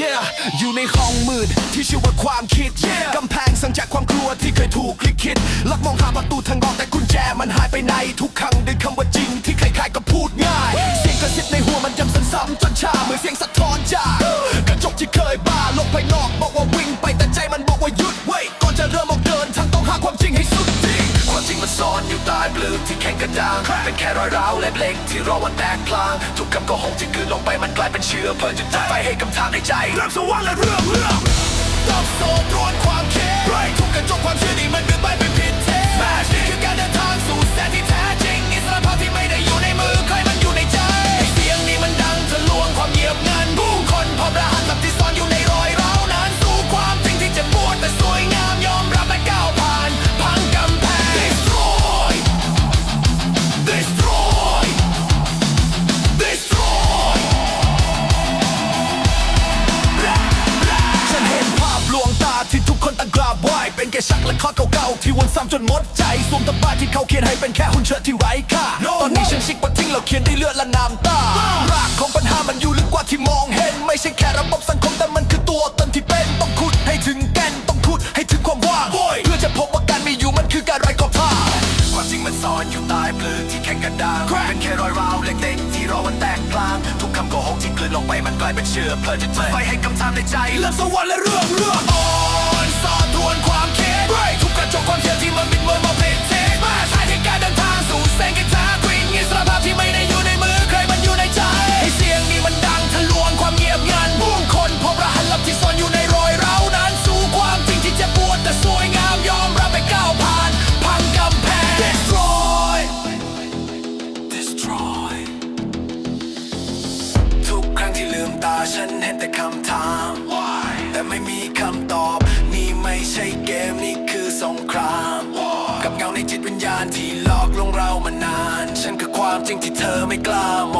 ในห้องมืดที่ชื่อว่าความคิดกำแพงสังจากความกลัวที่เคยถูกลิขิตลักมองหาประตูทางออกแต่กุญแจมันหายไปไหนทุกครั้งด้วยคำว่าจริงที่ใครๆก็พูดง่าย เสียงกระซิบในหัวมันย้ำซ้ำๆจนชาเหมือนเสียงสะท้อนจากกระจกที่เคยบ้าโลกภายนอกบอกว่าวิ่งไป อนอยู่ใต้เปลือกที่แข็งกระด้าง เป็นแค่รอยร้าวเล็กๆที่รอวันแตกพลางทุกคำโกหกที่กลืนลงไปมันกลายเป็นเชื้อเพลิงจุดไฟให้คำถามในใจเริ่มสว่างและเรื่องเรื่องต้อง และข้อเก่าๆที่วนซ้ำจนหมดใจสวมตะบาที่เขาเขียนให้เป็นแค่หุ่นเชิดที่ไร้ค่า ตอนนี้ฉันชิกว่าทิ้งเราเขียนด้วยเลือดและน้ำตารากของปัญหามันอยู่ลึกกว่าที่มองเห็น ไม่ใช่แค่ระบบสังคมแต่มันคือตัวตนที่เป็นต้องขุดให้ถึงแก่นต้องขุดให้ถึงความว่างเพื่อจะพบว่าการมีอยู่มันคือการไร้ขอบทางความจริงมันซ่อนอยู่ใต้เปลือกที่แข็งกระด้างเป็นแค่รอยร้าวเล็กๆที่รอวันแตกพลางทุกคำโกหกที่กลืนลงไปมันกลายเป็นเชื้อเพลิงจุดไฟให้คำถามในใจเริ่มสวรรค์และเรื่องเรื่อง ฉันเห็นแต่คำถามแต่ไม่มีคำตอบ นี่ไม่ใช่เกมนี่คือสงครามกับเงาในจิตวิญญาณที่หลอกลวงเรามานาน ฉันคือความจริงที่เธอไม่กล้ามอง